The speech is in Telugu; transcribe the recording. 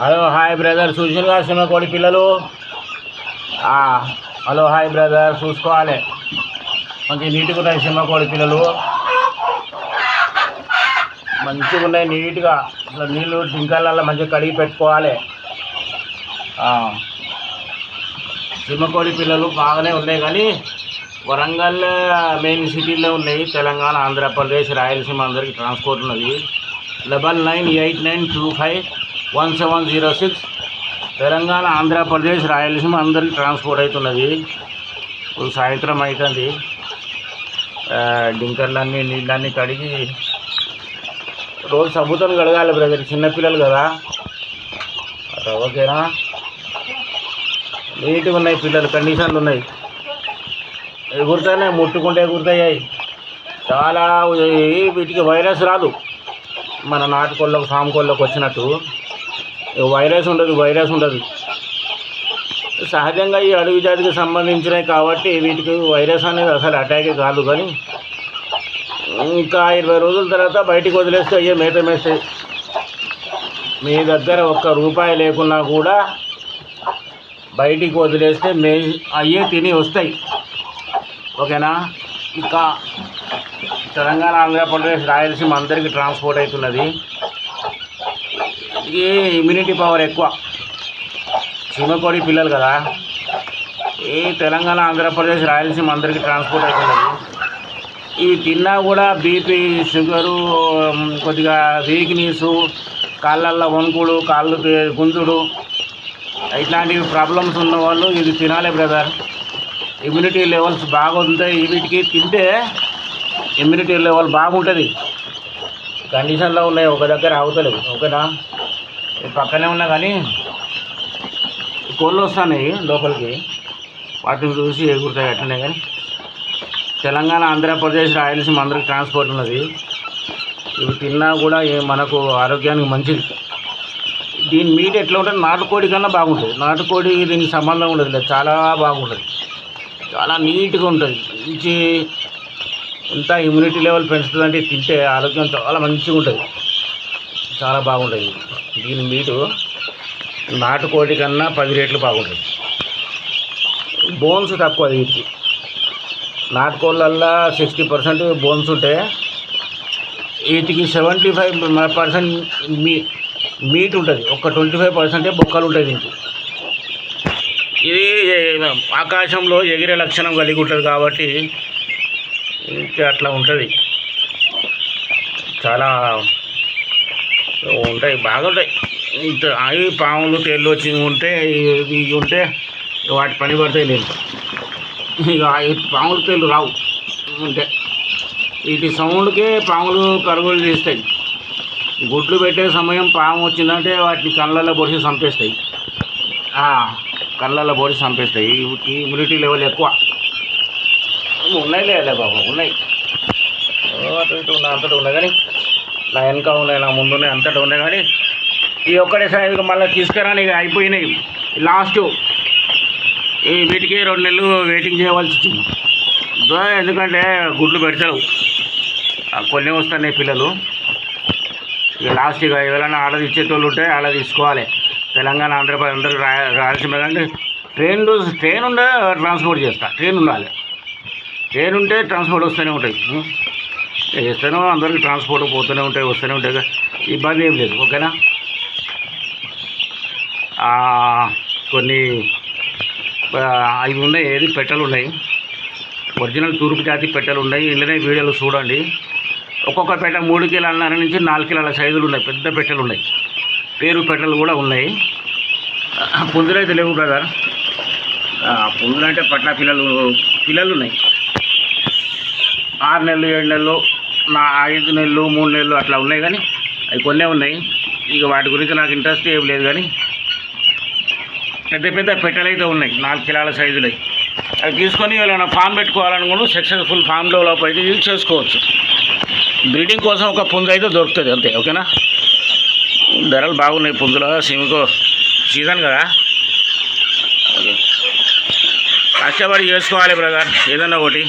Hello hi brother. చూసినగా సినిమా కోడి పిల్లలు హలో హాయ్ బ్రదర్. చూసుకోవాలి. మంచి నీట్గా ఉన్నాయి సినిమా కోడి పిల్లలు. మంచిగా ఉన్నాయి నీట్గా. ఇట్లా నీళ్ళు డింకాలలో మంచిగా కడిగి పెట్టుకోవాలి. సింహకోడి పిల్లలు బాగానే ఉన్నాయి కానీ వరంగల్ మెయిన్ సిటీలో ఉన్నాయి. తెలంగాణ ఆంధ్రప్రదేశ్ రాయలసీమ అందరికి ట్రాన్స్పోర్ట్ ఉన్నది. Double nine eight nine two five one seven zero six Telangana Andhra Pradesh Rayalaseema అందరికి ట్రాన్స్పోర్ట్ అవుతున్నది. ఇప్పుడు సాయంత్రం అవుతుంది డింకర్లన్నీ నీళ్ళన్నీ కడిగి రోజు సబ్బుతో కడగాలి బ్రదర్ చిన్నపిల్లలు కదా. ఓకేనా? నీట్గా ఉన్నాయి పిల్లలు కండిషన్లు ఉన్నాయి. ఎగురుతాయి ముట్టుకుంటే ఎగురుతాయి చాలా వీటికి వైరస్ రాదు. మన నాటుకోళ్ళకు ఫామ్ కోళ్ళకు వచ్చినట్టు. వైరస్ ఉండదు వైరస్ ఉండదు. సహజంగా ఈ అడవి జాతికి సంబంధించినవి కాబట్టి వీటికి వైరస్ అనేది అసలు అటాకే కాదు కానీ ఇంకా ఇరవై రోజుల తర్వాత బయటికి వదిలేస్తే అయ్యే మేత మేస్తాయి మీ దగ్గర ఒక్క రూపాయి లేకున్నా కూడా బయటికి వదిలేస్తే మే అయ్యే తిని వస్తాయి. ఓకేనా? ఇంకా తెలంగాణ ఆంధ్రప్రదేశ్ రాయలసీమ అందరికీ ట్రాన్స్పోర్ట్ అవుతున్నది. ఇది ఇమ్యూనిటీ పవర్ ఎక్కువ. చిన్నకోడి పిల్లలు కదా. ఈ తెలంగాణ ఆంధ్రప్రదేశ్ రాయలసీమ అందరికీ ట్రాన్స్పోర్ట్ అవుతున్నది ఇవి తిన్నా కూడా బీపీ షుగరు కొద్దిగా వీక్నెస్ కాళ్ళల్లో వణుకుడు కాళ్ళు గుంజుడు ఇట్లాంటివి ప్రాబ్లమ్స్ ఉన్న వాళ్ళు ఇది తినాలి బ్రదర్ ఇమ్యూనిటీ లెవెల్స్ బాగుంటాయి. వీటికి తింటే ఇమ్యూనిటీ లెవెల్ బాగుంటుంది. కండిషన్లో ఉన్నాయి. ఒక దగ్గర ఆగుతలేవు. ఓకేనా? పక్కనే ఉన్నా కానీ కోళ్ళు వస్తున్నాయి లోపలికి. వాటిని చూసి ఎగురుతాయి అట్లనే కానీ. తెలంగాణ ఆంధ్రప్రదేశ్ రాయలసీమ అందరికి ట్రాన్స్పోర్ట్ ఉన్నది. ఇవి తిన్నా కూడా మనకు ఆరోగ్యానికి మంచిది. దీని మీట్ ఎట్లా ఉంటుంది నాటుకోడి కన్నా బాగుంటుంది. నాటుకోడి దీనికి సంబంధం ఉండదు లేదు చాలా బాగుంటుంది. చాలా నీట్గా ఉంటుంది. మంచి ఎంత ఇమ్యూనిటీ లెవెల్ పెంచుతుందంటే తింటే ఆరోగ్యం చాలా మంచిగా ఉంటుంది. చాలా బాగుంటుంది. దీని మీటు నాటుకోటి కన్నా పది రేట్లు బాగుంటుంది. బోన్స్ తక్కువ వీటికి నాటుకోళ్ళల్లో సిక్స్టీ పర్సెంట్ బోన్స్ ఉంటాయి వీటికి సెవెంటీ ఫైవ్ పర్సెంట్ మీ మీట్ ఉంటుంది. ఒక ట్వంటీ ఫైవ్ పర్సెంటే బొక్కలు ఉంటాయి దీనికి. ఇది ఆకాశంలో ఎగిరే లక్షణం కలిగి ఉంటుంది కాబట్టి ఇది అట్లా ఉంటుంది. చాలా ఉంటాయి బాగుంటాయి ఇంత అవి పాములు తేళ్ళు వచ్చి ఉంటే ఇవి ఉంటే వాటి పని పడతాయి నేను ఇక పాములు తేళ్ళు రావు ఉంటే. వీటి సౌండ్కే పాములు పరుగులు తీస్తాయి. గుడ్లు పెట్టే సమయం పాము వచ్చిందంటే వాటిని కళ్ళల్లో పొడిసి చంపేస్తాయి. కళ్ళల్లో పొడి చంపేస్తాయి. వీటికి ఇమ్యూనిటీ లెవెల్ ఎక్కువ. ఉన్నాయి లేదా బాబు? ఉన్నాయి. ఓ, అటు ఇటు ఉన్నాయి కానీ నా వెనక ఉన్నాయి నా ముందు ఉన్నాయి అంతటా ఉన్నాయి కానీ ఈ ఒక్కటే మళ్ళీ తీసుకురాని ఇక అయిపోయినాయి. లాస్ట్ ఈ వీటికి రెండు నెలలు వెయిటింగ్ చేయవలసి వచ్చింది. ఎందుకంటే గుడ్లు పెడతారు. కొన్ని వస్తున్నాయి పిల్లలు. ఇక లాస్ట్ ఇక ఎవరైనా ఆర్డర్ ఇచ్చేటోళ్ళు ఉంటే ఆర్డర్ తీసుకోవాలి. తెలంగాణ ఆంధ్రప్రదేశ్ అందరూ రా రాయలసీమ కానీ ట్రైన్ ట్రైన్ ఉండే ట్రాన్స్పోర్ట్ చేస్తా. ట్రైన్ ఉండాలి. ట్రైన్ ఉంటే ట్రాన్స్పోర్ట్ వస్తూనే ఉంటాయి చేస్తూనే అందరికీ ట్రాన్స్పోర్ట్ పోతూనే ఉంటాయి వస్తూనే ఉంటాయి. కదా. ఇబ్బంది ఏం లేదు ఓకేనా? కొన్ని అవి ఉన్నాయి ఏది పెట్టెలు ఉన్నాయి. ఒరిజినల్ తూర్పు జాతి పెట్టెలు ఉన్నాయి. ఇళ్ళనే వీడియోలు చూడండి. ఒక్కొక్క పెట్ట మూడు కిలోల నుంచి నాలుగు కిలోల సైజులు ఉన్నాయి పెద్ద పెట్టెలు ఉన్నాయి. పేరు పెట్టెలు కూడా ఉన్నాయి. పుంజులైతే అయితే లేవు బ్రదర్. పుంజులు అంటే పట్ల పిల్లలు పిల్లలు ఉన్నాయి. ఆరు నెలలు ఏడు నెలలు నా ఐదు నెలలు మూడు నెలలు అట్లా ఉన్నాయి కానీ అవి కొన్నే ఉన్నాయి. ఇక వాటి గురించి నాకు ఇంట్రెస్ట్ ఏం లేదు కానీ పెద్ద పెద్ద పెట్టెలు అయితే ఉన్నాయి నాలుగు కిలోల సైజులు అవి తీసుకొని ఏమైనా ఫామ్ పెట్టుకోవాలనుకున్న సక్సెస్ఫుల్ ఫామ్ డెవలప్ అయితే యూజ్ చేసుకోవచ్చు. బ్రీడింగ్ కోసం ఒక పుంజ అయితే దొరుకుతుంది అంతే ఓకేనా ధరలు బాగున్నాయి పుంజుల సిమికో సీజన్ కదా. కష్టపడి చేసుకోవాలి బ్రదర్ ఏదన్నా ఒకటి.